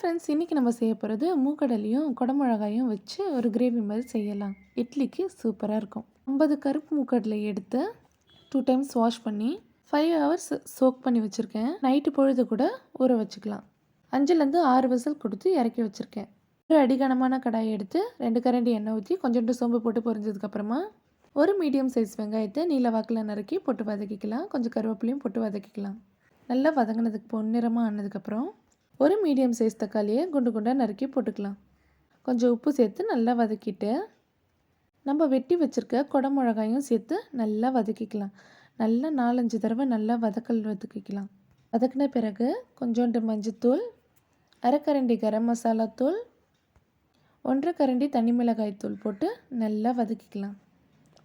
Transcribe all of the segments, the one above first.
Friends இன்றைக்கி நம்ம செய்ய போகிறது மூக்கடலையும் குடமிளகாயும் வச்சு ஒரு கிரேவி மாதிரி செய்யலாம். இட்லிக்கு சூப்பராக இருக்கும். ஐம்பது கருப்பு மூக்கடலை எடுத்து டூ டைம்ஸ் வாஷ் பண்ணி ஃபைவ் ஹவர்ஸ் சோக் பண்ணி வச்சுருக்கேன். நைட்டு பொழுது கூட ஊற வச்சுக்கலாம். அஞ்சுலேருந்து ஆறு வசல் கொடுத்து இறக்கி வச்சுருக்கேன். ஒரு அடிகனமான கடாயை எடுத்து ரெண்டு கரண்டி எண்ணெய் ஊற்றி கொஞ்சோண்டு சோம்பு போட்டு பொரிஞ்சதுக்கப்புறமா ஒரு மீடியம் சைஸ் வெங்காயத்தை நீல வாக்கில் நறுக்கி போட்டு வதக்கிக்கலாம். கொஞ்சம் கருவேப்பிலையும் போட்டு வதக்கிக்கலாம். நல்லா வதங்கினதுக்கு பொன்னிறமாக ஆனதுக்கப்புறம் ஒரு மீடியம் சைஸ் தக்காளியை குண்டு குண்டாக நறுக்கி போட்டுக்கலாம். கொஞ்சம் உப்பு சேர்த்து நல்லா வதக்கிட்டு நம்ம வெட்டி வச்சுருக்க குடமிளகாயும் சேர்த்து நல்லா வதக்கிக்கலாம். நல்லா நாலஞ்சு தடவை நல்லா வதக்கல் வதக்கிக்கலாம். வதக்கின பிறகு கொஞ்சோண்டு மஞ்சத்தூள் அரைக்கரண்டி கரம் மசாலா தூள் ஒன்றரை கரண்டி தனி மிளகாய் தூள் போட்டு நல்லா வதக்கிக்கலாம்.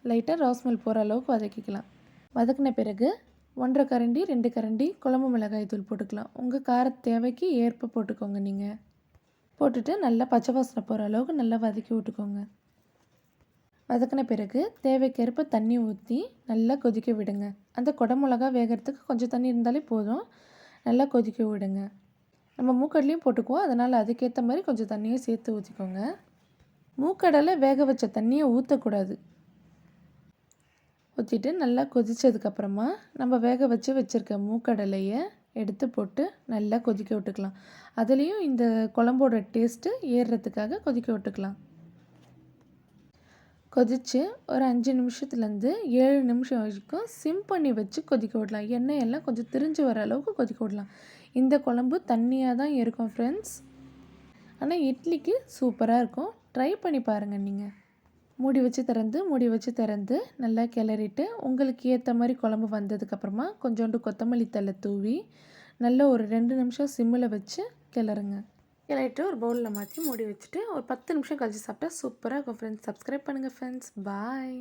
லைட்டாக ராஸ்மெல் போகிற அளவுக்கு வதக்கிக்கலாம். வதக்கின பிறகு ஒன்றரை கரண்டி ரெண்டு கரண்டி குழம்பு மிளகாய் தூள் போட்டுக்கலாம். உங்கள் கார தேவைக்கு ஏற்ப போட்டுக்கோங்க நீங்கள் போட்டுட்டு நல்லா பச்சை வாசனை போகிற அளவுக்கு நல்லா வதக்கி விட்டுக்கோங்க. வதக்கின பிறகு தேவைக்கேற்ப தண்ணி ஊற்றி நல்லா கொதிக்க விடுங்க. அந்த குடமிளகா வேகிறதுக்கு கொஞ்சம் தண்ணி இருந்தாலே போதும். நல்லா கொதிக்க விடுங்க. நம்ம மூக்கடலையும் போட்டுக்குவோம். அதனால் அதுக்கேற்ற மாதிரி கொஞ்சம் தண்ணியும் சேர்த்து ஊற்றிக்கோங்க மூக்கடலை வேக வச்ச தண்ணியை ஊற்றக்கூடாது ஊற்றிட்டு நல்லா கொதித்ததுக்கப்புறமா நம்ம வேக வச்சு வச்சுருக்க மூக்கடலையை எடுத்து போட்டு நல்லா கொதிக்க விட்டுக்கலாம். அதுலேயும் இந்த குழம்போட டேஸ்ட்டு ஏறுறதுக்காக கொதிக்க விட்டுக்கலாம். கொதித்து ஒரு அஞ்சு நிமிஷத்துலேருந்து ஏழு நிமிஷம் வரைக்கும் சிம் பண்ணி வச்சு கொதிக்க விடலாம். எண்ணெய் எல்லாம் கொஞ்சம் திரிஞ்சு வர அளவுக்கு கொதிக்க விடலாம். இந்த குழம்பு தண்ணியாக தான் இருக்கும் ஃப்ரெண்ட்ஸ் ஆனால் இட்லிக்கு சூப்பராக இருக்கும். ட்ரை பண்ணி பாருங்கள் நீங்கள் மூடி வச்சு திறந்து மூடி வச்சு திறந்து நல்லா கிளறிட்டு உங்களுக்கு ஏற்ற மாதிரி குழம்பு வந்ததுக்கப்புறமா கொஞ்சோண்டு கொத்தமல்லி தழை தூவி நல்லா ஒரு ரெண்டு நிமிஷம் சிம்மில் வச்சு கிளறுங்க. கிளறிட்டு ஒரு பவுலில் மாற்றி மூடி வச்சுட்டு ஒரு பத்து நிமிஷம் கழிச்சு சாப்பிட்டா சூப்பராக இருக்கும் ஃப்ரெண்ட்ஸ் சப்ஸ்கிரைப் பண்ணுங்கள் ஃப்ரெண்ட்ஸ் பாய்